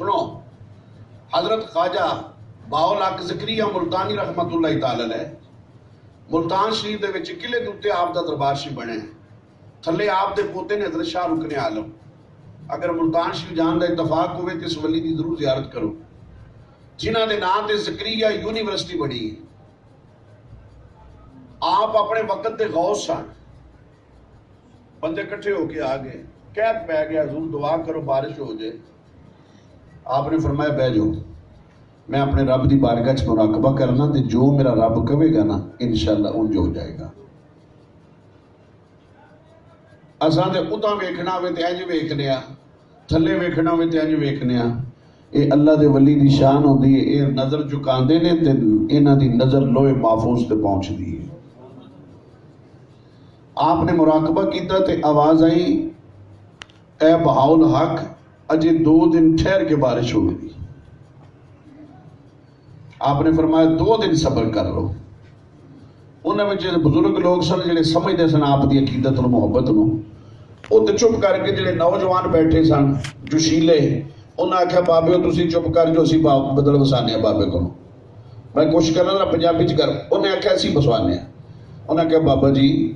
ਸੁਣੋ। ਹਜ਼ਰਤ ਖਾਜਾ ਬਾਉਲ ਜ਼ਕਰੀਆ ਮੁਲਤਾਨੀ ਰਹਿਮਤੁல்லாਹ ਤਾਲਾ ਅਲੈਹ ਮੁਲਤਾਨ ਸ਼ਰੀਫ ਦੇ ਵਿੱਚ ਕਿਲੇ ਦੇ ਉੱਤੇ ਆਪ ਦਾ ਦਰਬਾਰ ਸ਼ਰੀਫ ਬਣਿਆ ਥੱਲੇ ਆਪ ਦੇ ਪੋਤੇ ਨੇ ਹਜ਼ਰਤ ਸ਼ਾਹ ਰੁਕਨ ਆਲਮ ਅਗਰ ਮੁਲਤਾਨ ਸ਼ਰੀਫ ਜਾਣ ਦਾ ਇਤਫਾਕ ਹੋਵੇ ਤੇ ਇਸ ਵਲੀ ਦੀ ਜ਼ਰੂਰ ਜ਼ਿਆਰਤ ਕਰੋ। ਜਿਨ੍ਹਾਂ ਦੇ ਨਾਮ ਤੇ ਜ਼ਕਰੀਆ ਯੂਨੀਵਰਸਿਟੀ ਬਣੀ ਆਪ ਆਪਣੇ ਵਕਤ ਦੇ ਗੌਸ ਸਨ। ਬੰਦੇ ਇਕੱਠੇ ਹੋ ਕੇ ਆ ਗਏ। ਕਹਿ ਪੈ ਗਿਆ, ਹਜ਼ੂਰ ਦੁਆ ਕਰੋ, ਬਾਰਿਸ਼ ਹੋ ਜਾਏ। आपने फरमाया बह जाओ मैं अपने रब की बारगा च मुराकबा करना तो जो मेरा रब कहेगा ना इनशाला उंज हो जाएगा असा तो उदा वेखना हो इंज वेखने थले वेखना हो इंज वेखने ये अल्लाह के वली की शान होती है ये नज़र चुकाते हैं तो इन्हों की नज़र लोहे महफूज से पहुँचती है आपने मुराकबा किया तो आवाज़ आई ए बहाउल हक ਬਹਾਉਲ ਹਕ ਅਜੇ 2 ਦਿਨ ਠਹਿਰ ਕੇ ਬਾਰਿਸ਼ ਹੋਵੇਗੀ ਆਪਨੇ ਫਰਮਾਇਆ 2 ਦਿਨ ਸਬਰ ਕਰ ਲਓ ਉਹਨਾਂ ਵਿੱਚ ਜਿਹੜੇ ਬਜ਼ੁਰਗ ਲੋਕ ਸਨ ਜਿਹੜੇ ਸਮਝਦੇ ਸਨ ਆਪ ਦੀ ਅਕੀਦਤ ਨੂੰ ਮੁਹੱਬਤ ਨੂੰ ਉਹ ਤੇ ਚੁੱਪ ਕਰਕੇ ਜਿਹੜੇ ਨੌਜਵਾਨ ਬੈਠੇ ਸਨ ਜੁਸ਼ੀਲੇ ਉਹਨਾਂ ਆਖਿਆ ਬਾਬੇ ਤੁਸੀਂ ਚੁੱਪ ਕਰ ਜੋ ਅਸੀਂ ਬਾਬ ਬਦਲ ਵਸਾਨੇ ਆ ਬਾਬੇ ਕੋਲੋਂ ਮੈਂ ਕੋਸ਼ਿਸ਼ ਕਰਨਾ ਨਾ ਪੰਜਾਬੀ ਚ ਕਰ ਉਹਨੇ ਆਖਿਆ ਅਸੀਂ ਵਸਵਾਨੇ ਆ ਉਹਨਾਂ ਆਖਿਆ ਬਾਬਾ ਜੀ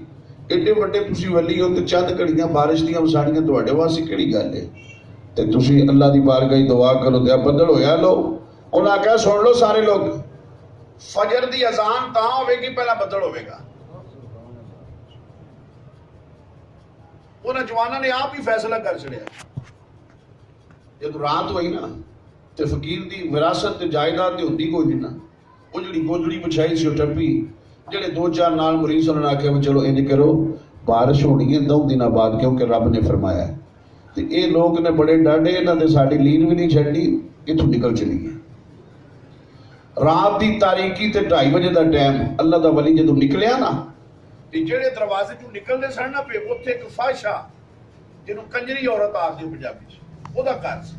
ਏਡੇ ਵੱਡੇ ਤੁਸੀਂ ਵਲੀ ਹੋ ਤੇ ਚੰਦ ਘੜੀਆਂ ਬਾਰਿਸ਼ ਦੀਆਂ ਵਸਾਣੀਆਂ ਤੁਹਾਡੇ ਵਾਸਤੇ ਕਿਹੜੀ ਗੱਲ ਹੈ ਤੇ ਤੁਸੀਂ ਅੱਲਾ ਦੀ ਬਾਰਗਾਹ 'ਚ ਦੁਆ ਕਰੋ ਤੇ ਆ ਬੱਦਲ ਹੋਇਆ ਲੋ ਉਹਨਾਂ ਆਖਿਆ ਸੁਣ ਲਓ ਸਾਰੇ ਲੋਕ ਫਜਰ ਦੀ ਅਜ਼ਾਨ ਤਾਂ ਹੋਵੇਗੀ ਪਹਿਲਾਂ ਬੱਦਲ ਹੋਵੇਗਾ ਉਹਨਾਂ ਜਵਾਨਾਂ ਨੇ ਆਪ ਹੀ ਫੈਸਲਾ ਕਰ ਛੜਿਆ ਜਦੋਂ ਰਾਤ ਹੋਈ ਨਾ ਤੇ ਫਕੀਰ ਦੀ ਵਿਰਾਸਤ ਤੇ ਜਾਇਦਾਦ ਤੇ ਹੁੰਦੀ ਕੋਈ ਨਹੀਂ ਨਾ ਉਹ ਜਿਹੜੀ ਗੋਦੜੀ ਵਿਛਾਈ ਸੀ ਉਹ ਟੱਪੀ ਜਿਹੜੇ ਦੋ ਚਾਰ ਨਾਲ ਮਰੀਜ਼ ਉਹਨਾਂ ਨੇ ਆਖਿਆ ਵੀ ਚਲੋ ਇੰਜ ਕਰੋ ਬਾਰਿਸ਼ ਹੋਣੀ ਹੈ ਦੋ ਦਿਨਾਂ ਬਾਅਦ ਕਿਉਂਕਿ ਰੱਬ ਨੇ ਫਰਮਾਇਆ ਹੈ। ਤੇ ਇਹ ਲੋਕ ਨੇ ਬੜੇ ਡਾਢੇ ਇਹਨਾਂ ਦੇ ਸਾਡੀ ਲੀਨ ਵੀ ਨਹੀਂ ਛੱਡੀ, ਇੱਥੋਂ ਨਿਕਲ ਚਲੀ ਹੈ ਰਾਤ ਦੀ ਤਾਰੀਕੀ ਤੇ 2:30 ਵਜੇ ਦਾ ਟਾਈਮ ਅੱਲਾ ਦਾ ਵਲੀ ਜਦੋਂ ਨਿਕਲਿਆ ਨਾ, ਤੇ ਜਿਹੜੇ ਦਰਵਾਜ਼ੇ ਚੋਂ ਨਿਕਲਦੇ ਸਨ ਨਾ ਪੇ ਉੱਥੇ ਇੱਕ ਫਾਸ਼ਾ ਜਿਹਨੂੰ ਕੰਜਰੀ ਔਰਤ ਆਖਦੇ ਪੰਜਾਬੀ ਚ, ਉਹਦਾ ਘਰ ਸੀ।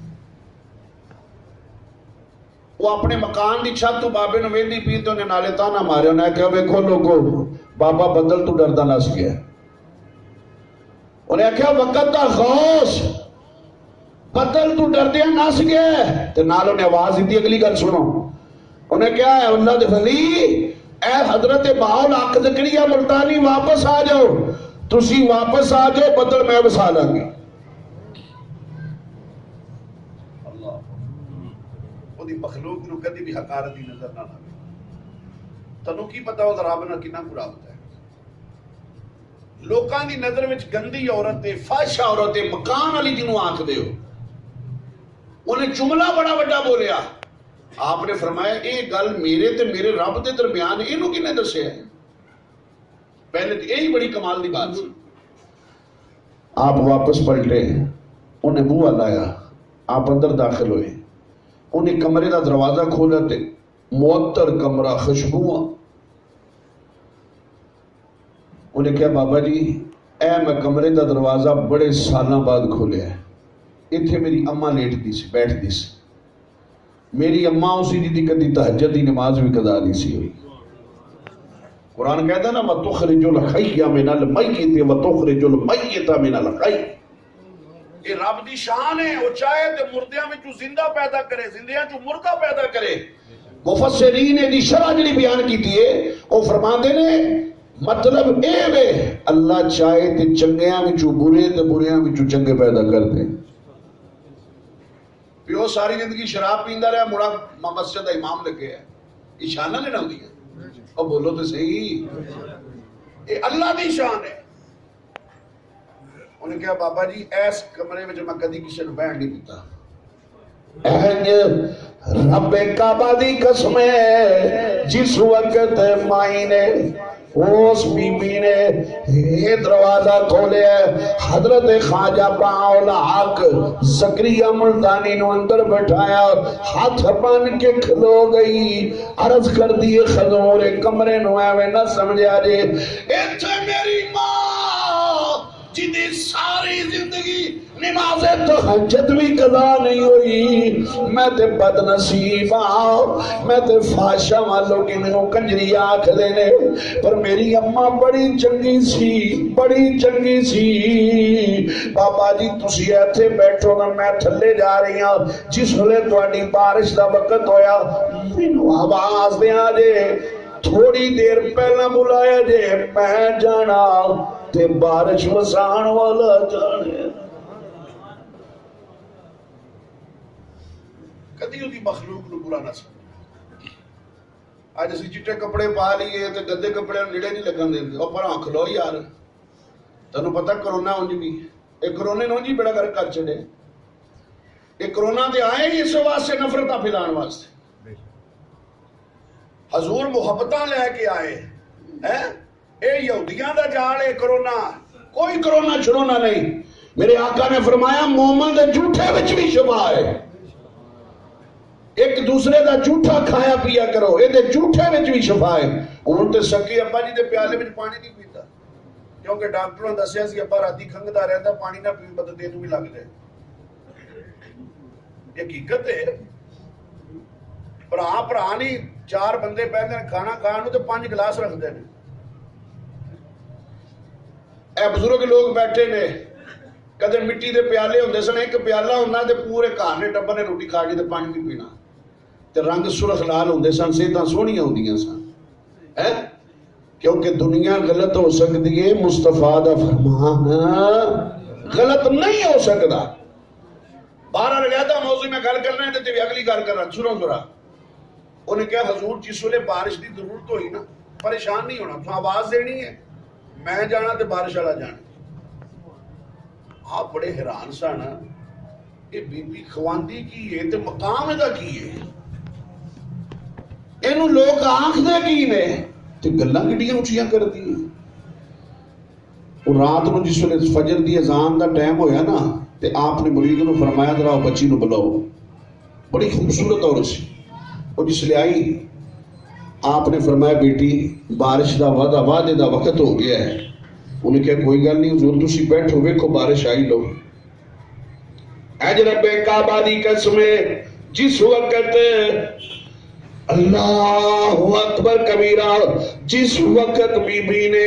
ਉਹ ਆਪਣੇ ਮਕਾਨ ਦੀ ਛੱਤ ਤੋਂ ਬਾਬੇ ਨੂੰ ਵੇਂਦੀ ਪੀ ਤੇ ਉਹਨੇ ਨਾਲੇ ਤਾਨਾ ਮਾਰਿਆ, ਉਹਨੇ ਆਖਿਆ, ਵੇਖੋ ਲੋਕੋ, ਬਾਬਾ ਬੱਦਲ ਤੋਂ ਡਰਦਾ ਨਸ ਗਿਆ। ਉਹਨੇ ਆਖਿਆ ਵਕਤ ਦਾ ਗੌਸ ਬੱਦਲ ਤੋਂ ਡਰਦਿਆਂ ਨਸ ਗਿਆ ਤੇ ਨਾਲ ਉਹਨੇ ਆਵਾਜ਼ ਦਿੱਤੀ ਅਗਲੀ ਗੱਲ ਸੁਣੋ ਉਹਨੇ ਕਿਹਾ ਹੈ ਅੱਲਾ ਦੇ ਵਲੀ ਐ ਹਜ਼ਰਤ ਬਾਉਲ ਹਕ ਜ਼ਕਰੀਆ ਮੁਲਤਾਨੀ ਵਾਪਸ ਆ ਜਾਓ ਤੁਸੀਂ ਵਾਪਸ ਆ ਜਾਓ ਬੱਦਲ ਮੈਂ ਵਸਾ ਲਾਂਗੀ ਅੱਲਾਹ ਉਹਦੀ ਮਖਲੂਕ ਨੂੰ ਕਦੀ ਵੀ ਹਕਾਰਤ ਦੀ ਨਜ਼ਰ ਨਾ ਆਵੇ ਤੁਹਾਨੂੰ ਕੀ ਪਤਾ ਉਹਦਾ ਰੱਬ ਨਾਲ ਕਿੰਨਾ ਕੁ ਰਾਬਤਾ ਹੈ ਲੋਕਾਂ ਦੀ ਨਜ਼ਰ ਵਿੱਚ ਗੰਦੀ ਔਰਤ ਤੇ ਫਾਸ਼ਾ ਔਰਤ ਤੇ ਮਕਾਨ ਵਾਲੀ ਜਿਹਨੂੰ ਆਖਦੇ ਹੋ ਉਹਨੇ ਜੁਮਲਾ ਬੜਾ ਵੱਡਾ ਬੋਲਿਆ ਆਪਨੇ ਫਰਮਾਇਆ ਇਹ ਗੱਲ ਮੇਰੇ ਤੇ ਮੇਰੇ ਰੱਬ ਦੇ ਦਰਮਿਆਨ ਇਹਨੂੰ ਕਿਹਨੇ ਦੱਸਿਆ ਪਹਿਲੇ ਤੇ ਇਹੀ ਬੜੀ ਕਮਾਲ ਦੀ ਬਾਤ ਸੀ ਆਪ ਵਾਪਸ ਪਲਟੇ ਉਹਨੇ ਬੂਹਾ ਲਾਇਆ ਆਪ ਅੰਦਰ ਦਾਖਲ ਹੋਏ ਉਹਨੇ ਕਮਰੇ ਦਾ ਦਰਵਾਜ਼ਾ ਖੋਲ੍ਹਿਆ ਤੇ ਮੁਅੱਤਰ ਕਮਰਾ ਖੁਸ਼ਬੂਆਂ ਉਹਨੇ ਕਿਹਾ ਬਾਬਾ ਜੀ ਇਹ ਮੈਂ ਕਮਰੇ ਦਾ ਦਰਵਾਜ਼ਾ ਬੜੇ ਸਾਲਾਂ ਬਾਅਦ ਖੋਲ੍ਹਿਆ ਹੈ। ਇੱਥੇ ਮੇਰੀ ਅੰਮਾ ਲੇਟਦੀ ਸੀ ਬੈਠਦੀ ਸੀ ਮੇਰੀ ਅੰਮਾ ਉਸੇ ਜਿਹਦੀ ਕਦੀ ਤਹਜਦ ਦੀ ਨਮਾਜ਼ ਵੀ ਕਦਾ ਨਹੀਂ ਸੀ ਹੋਈ ਕੁਰਾਨ ਕਹਿੰਦਾ ਨਾ ਮਤੁਖਰਿਜੁਲ ਖੈਯਾ ਮਿਨਲ ਮਯਿਤ ਵ ਤੁਖਰਿਜੁਲ ਮਯਿਤ ਮਿਨਲ ਖੈ ਇਹ ਰੱਬ ਦੀ ਸ਼ਾਨ ਹੈ ਉਹ ਚਾਹੇ ਤੇ ਮੁਰਦਿਆਂ ਵਿੱਚੋਂ ਜ਼ਿੰਦਾ ਪੈਦਾ ਕਰੇ ਜ਼ਿੰਦਿਆਂ ਚੋਂ ਮੁਰਦਾ ਪੈਦਾ ਕਰੇ ਮੁਫਸਰੀਨ ਇਹਦੀ ਸ਼ਰਹ ਜਿਹੜੀ ਬਿਆਨ ਕੀਤੀ ਹੈ ਉਹ ਫਰਮਾਉਂਦੇ ਨੇ ਮਤਲਬ ਇਹ ਵੇ ਅੱਲਾ ਚਾਹੇ ਤੇ ਚੰਗਿਆਂ ਵਿੱਚੋਂ ਬੁਰੇ ਤੇ ਬੁਰਿਆਂ ਵਿੱਚੋਂ ਚੰਗੇ ਪੈਦਾ ਕਰਦੇ ਪਿਓ ਸਾਰੀ ਜ਼ਿੰਦਗੀ ਸ਼ਰਾਬ ਪੀਂਦਾ ਰਿਹਾ ਮੁੜਾ ਮ- ਮਸਜਿਦ ਦਾ ਇਮਾਮ ਲੱਗਿਆ ਇਸ਼ਾਨਾ ਲੈਣਾ ਹੁੰਦੀ ਹੈ ਉਹ ਬੋਲੋ ਤੇ ਸਹੀ ਇਹ ਅੱਲਾ ਦੀ ਸ਼ਾਨ ਹੈ ਉਹਨੇ ਕਿਹਾ ਬਾਬਾ ਜੀ ਇਸ ਕਮਰੇ ਵਿੱਚ ਮੈਂ ਕਦੀ ਕਿਸੇ ਨੂੰ ਬਹਿਣ ਨਹੀਂ ਦਿੱਤਾ ਐਨ ਰੱਬੇ ਕਾਬਾ ਦੀ ਕਸਮ ਹੈ ਜਿਸ ਵਕਤ उस बीबी ने ये दरवाज़ा खोले, हज़रत खाजा पाउल हक, जकरिया मुल्तानी ने अंदर बैठाया, हाथ बन के खलो गई, अर्ज़ कर दिए खजोरे, कमरे नु एवें ना आ जे इथे ਜਿਹਦੀ ਸਾਰੀ ਜ਼ਿੰਦਗੀ ਨਮਾਜ਼ੇ ਤਹਜਦ ਵੀ ਕਜ਼ਾ ਨਹੀਂ ਹੋਈ मैं ते बदनसीब हाँ मैं ते फाशा वालों कि मैनू कंजरी आखदे ने पर मेरी अम्मा बड़ी चंगी सी बड़ी चंगी सी बाबा जी तुसी ਇੱਥੇ ਬੈਠੋ ਨਾ ਮੈਂ ਥੱਲੇ ਜਾ ਰਹੀ ਹਾਂ ਜਿਸ ਵੇਲੇ ਤੁਹਾਡੀ ਬਾਰਿਸ਼ ਦਾ ਵਕਤ ਹੋਇਆ ਮੈਨੂੰ ਆਵਾਜ਼ ਦਿਆਂ ਜੇ ਥੋੜੀ ਦੇਰ ਪਹਿਲਾਂ ਬੁਲਾਇਆ ਜੇ ਮੈਂ ਜਾਣਾ ਤੇ ਬਾਰਿਸ਼ ਵਸਾਣ ਵਾਲਾ ਜਾਣੇ ਕਦੀ ਉਹਦੀ ਮਖਲੂਕ ਨੂੰ ਬੁਰਾ ਨਾ ਸਮਝ ਅੱਜ ਅਸੀਂ ਚਿੱਟੇ ਕੱਪੜੇ ਪਾ ਲਈਏ ਤੇ ਗੱਦੇ ਕੱਪੜਿਆਂ ਨੂੰ ਨੇੜੇ ਨਹੀਂ ਲੱਗਣ ਦਿੰਦੇ ਉਹ ਪਰ ਅੱਖ ਲੋ ਯਾਰ ਤੈਨੂੰ ਪਤਾ ਕਰੋਨਾ ਉਂਝ ਵੀ ਇਹ ਕਰੋਨੇ ਨੂੰ ਉਂਝ ਹੀ ਬੜਾ ਕਰ ਕਰ ਛੱਡੇ ਇਹ ਕਰੋਨਾ ਤੇ ਆਏ ਹੀ ਇਸ ਵਾਸਤੇ ਨਫ਼ਰਤਾਂ ਫੈਲਾਉਣ ਵਾਸਤੇ ਹਜ਼ੂਰ ਮੁਹੱਬਤਾਂ ਲੈ ਕੇ ਆਏ ਹੈ ਇਹ ਯਹੂਦੀਆਂ ਦਾ ਜਾਲ ਹੈ ਕਰੋਨਾ। ਕੋਈ ਕਰੋਨਾ ਛੜੋਨਾ ਨਹੀਂ। ਮੇਰੇ ਆਕਾ ਨੇ ਫਰਮਾਇਆ, ਮੂਮਨ ਦੇ ਝੂਠੇ ਵਿੱਚ ਵੀ ਸ਼ਿਫਾ ਹੈ। ਇੱਕ ਦੂਸਰੇ ਦਾ ਝੂਠਾ ਖਾਇਆ ਪੀਆ ਕਰੋ, ਇਹਦੇ ਝੂਠੇ ਵਿੱਚ ਵੀ ਸ਼ਿਫਾ ਹੈ। ਹੁਣ ਤੇ ਸੱਕੀ ਅੱਬਾ ਜੀ ਦੇ ਪਿਆਲੇ ਵਿੱਚ ਪਾਣੀ ਨਹੀਂ ਪੀਂਦਾ। ਕਿਉਂਕਿ ਡਾਕਟਰਾਂ ਨੇ ਦੱਸਿਆ ਸੀ, ਅੱਬਾ ਰਾਤੀ ਖੰਗਦਾ ਰਹਿੰਦਾ, ਪਾਣੀ ਨਾ ਪੀਣ ਬਦ ਤੈਨੂੰ ਵੀ ਲੱਗ ਜਾਏ। ਇਹ ਹਕੀਕਤ ਹੈ। ਭਰਾ ਭਰਾ ਨਹੀਂ, ਚਾਰ ਬੰਦੇ ਬਹਿੰਦੇ ਨੇ, ਖਾਣਾ ਖਾਣ ਨੂੰ ਤੇ ਪੰਜ ਗਲਾਸ ਰੱਖਦੇ ਨੇ। ਇਹ ਬਜ਼ੁਰਗ ਲੋਕ ਬੈਠੇ ਨੇ ਕਦੇ ਮਿੱਟੀ ਦੇ ਪਿਆਲੇ ਹੁੰਦੇ ਸਨ ਇੱਕ ਪਿਆਲਾ ਹੁੰਦਾ ਤੇ ਪੂਰੇ ਘਰ ਦੇ ਟੱਬਰ ਨੇ ਰੋਟੀ ਖਾ ਲਈ ਤੇ ਪਾਣੀ ਨਹੀਂ ਪੀਣਾ ਤੇ ਰੰਗ ਸੁਰਖ ਲਾਲ ਹੁੰਦੇ ਸਨ ਸਿਹਤਾਂ ਸੋਹਣੀਆਂ ਹੁੰਦੀਆਂ ਸਨ ਹੈ ਕਿਉਂਕਿ ਦੁਨੀਆ ਗਲਤ ਹੋ ਸਕਦੀ ਹੈ ਮੁਸਤਫਾ ਦਾ ਫਰਮਾਨ ਗਲਤ ਨਹੀਂ ਹੋ ਸਕਦਾ ਬਾਹਰ ਲਿਆਦਾ ਮੌਜ਼ੂ ਮੈਂ ਗੱਲ ਕਰਨਾ ਹੈ ਤੇ ਵੀ ਅਗਲੀ ਗੱਲ ਕਰਾਂ ਸੁਣੋ ਜ਼ਰਾ ਉਹਨੇ ਕਿਹਾ ਹਜ਼ੂਰ ਜਿਸ ਵੇਲੇ ਬਾਰਿਸ਼ ਦੀ ਜ਼ਰੂਰਤ ਹੋਈ ਨਾ ਪਰੇਸ਼ਾਨ ਨਹੀਂ ਹੋਣਾ ਤੂੰ ਆਵਾਜ਼ ਦੇਣੀ ਹੈ ਮੈਂ ਜਾਣਾ ਤੇ ਬਾਰਿਸ਼ ਵਾਲਾ ਜਾਣਾ ਆਪ ਬੜੇ ਹੈਰਾਨ ਸਨ ਇਹ ਬੀਬੀ ਖਵਾਂਦੀ ਕੀ ਹੈ ਤੇ ਮਕਾਮ ਇਹਦਾ ਕੀ ਹੈ ਇਹਨੂੰ ਲੋਕ ਆਖਦੇ ਕੀ ਨੇ ਤੇ ਗੱਲਾਂ ਕਿੱਡੀਆਂ ਉੱਚੀਆਂ ਕਰਦੀ ਹੈ ਉਹ ਰਾਤ ਨੂੰ ਜਿਸ ਵੇਲੇ ਫਜਰ ਦੀ ਅਜ਼ਾਨ ਦਾ ਟਾਈਮ ਹੋਇਆ ਨਾ ਤੇ ਆਪ ਨੇ ਮੁਰੀਦ ਨੂੰ ਫਰਮਾਇਆ ਜਰਾ ਉਹ ਬੱਚੀ ਨੂੰ ਬੁਲਾਓ ਬੜੀ ਖੂਬਸੂਰਤ ਔਰਤ ਸੀ ਉਹ ਜਿਸ ਲਈ ਆਈ ਆਪ ਨੇ ਫਰਮਾਇਆ ਬੇਟੀ ਬਾਰਿਸ਼ ਦਾ ਵਾਦਾ ਵਾਦੇ ਦਾ ਵਕਤ ਹੋ ਗਿਆ ਹੈ ਉਹਨੇ ਕਿਹਾ ਕੋਈ ਗੱਲ ਨਹੀਂ ਹਜ਼ੂਰ ਤੁਸੀਂ ਬੈਠੋ ਵੇਖੋ ਬਾਰਿਸ਼ ਆਈ ਲੋ ਅਜ ਰੱਬੇ ਕਾਬਾ ਦੀ ਕਸਮ ਹੈ ਜਿਸ ਵਕਤ अल्लाह अकबर कबीरा जिस वक्त बीबी ने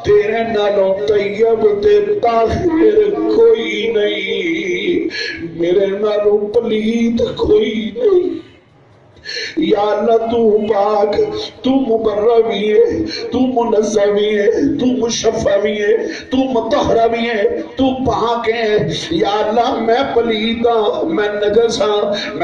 तेरे नालों तैयब ते ताहिर कोई नहीं। मेरे नालों पलीत कोई नहीं। तू तू है तू है तू है तू है तू पाक है। या मैं पलीत हाँ मैं